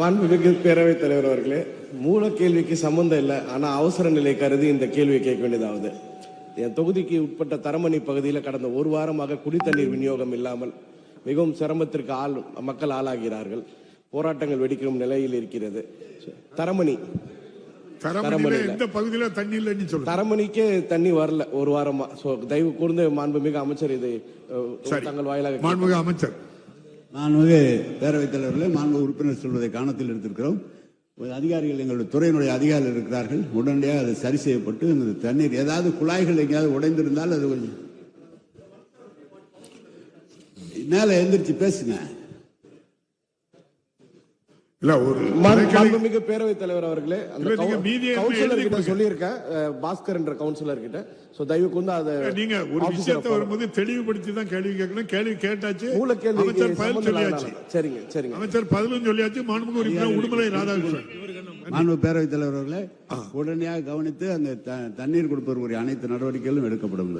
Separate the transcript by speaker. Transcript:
Speaker 1: மாண்புமிகு பேரவைத் தலைவர் அவர்களே மூல கேள்விக்கு சம்பந்தம் இல்லை ஆனா அவசர நிலை கருதி இந்த கேள்வியை கேட்க வேண்டியதாவது. என் தொகுதிக்கு உட்பட்ட தரமணி பகுதியில் கடந்த ஒரு வாரமாக குடித்தண்ணீர் விநியோகம் இல்லாமல் மிகவும் சிரமத்திற்கு ஆள் மக்கள் ஆளாகிறார்கள். போராட்டங்கள் வெடிக்கும் நிலையில் இருக்கிறது. தரமணி. தரமணிக்கே தண்ணி வரல ஒரு வாரமா. சோ தயவு கூர்ந்து மாண்புமிகு அமைச்சர் இதை தங்கள் வாயிலாக
Speaker 2: அமைச்சர்.
Speaker 3: மாண்புமிகு பேரவைத் தலைவர்களே மாண்பு உறுப்பினர் சொல்வதை கவனத்தில் எடுத்திருக்கிறோம். அதிகாரிகள் எங்களுடைய துறையினுடைய அதிகாரிகள் இருக்கிறார்கள். உடனடியாக அது சரி செய்யப்பட்டு இந்த தண்ணீர் ஏதாவது குழாய்கள் எங்கேயாவது உடைந்திருந்தால் அது கொஞ்சம் மேலே எழுந்திரிச்சு பேசுங்க.
Speaker 2: இல்ல ஒரு
Speaker 1: மாண்புமிகு பேரவைத் தலைவர் அவர்களே அந்த. சொல்லியிருக்கேன். பாஸ்கர் என்ற கவுன்சிலர் கிட்ட சோ தயவு கூர்ந்து அதை
Speaker 2: நீங்க ஒரு விஷயத்தை வரும்போது தெளிவுபடுத்தி தான் கேள்வி கேட்கணும். கேள்வி கேட்டாச்சு
Speaker 1: மூல கேள்விக்கு
Speaker 2: அமைச்சர் பதில்
Speaker 1: சம்பந்தம்
Speaker 2: சொல்லியாச்சு.
Speaker 1: சரிங்க சரிங்க.
Speaker 2: அமைச்சர் பதிலும் சொல்லியாச்சு மாண்புமிகு உறுப்பினர் உடுமலை ராதாகிருஷ்ணன்.
Speaker 3: மாண்பு பேரவைத் தலைவர் அவர்களே உடனடியாக கவனித்து அந்த த- தண்ணீர் கொடுப்பதற்குரிய அனைத்து நடவடிக்கைகளும் எடுக்கப்படும்.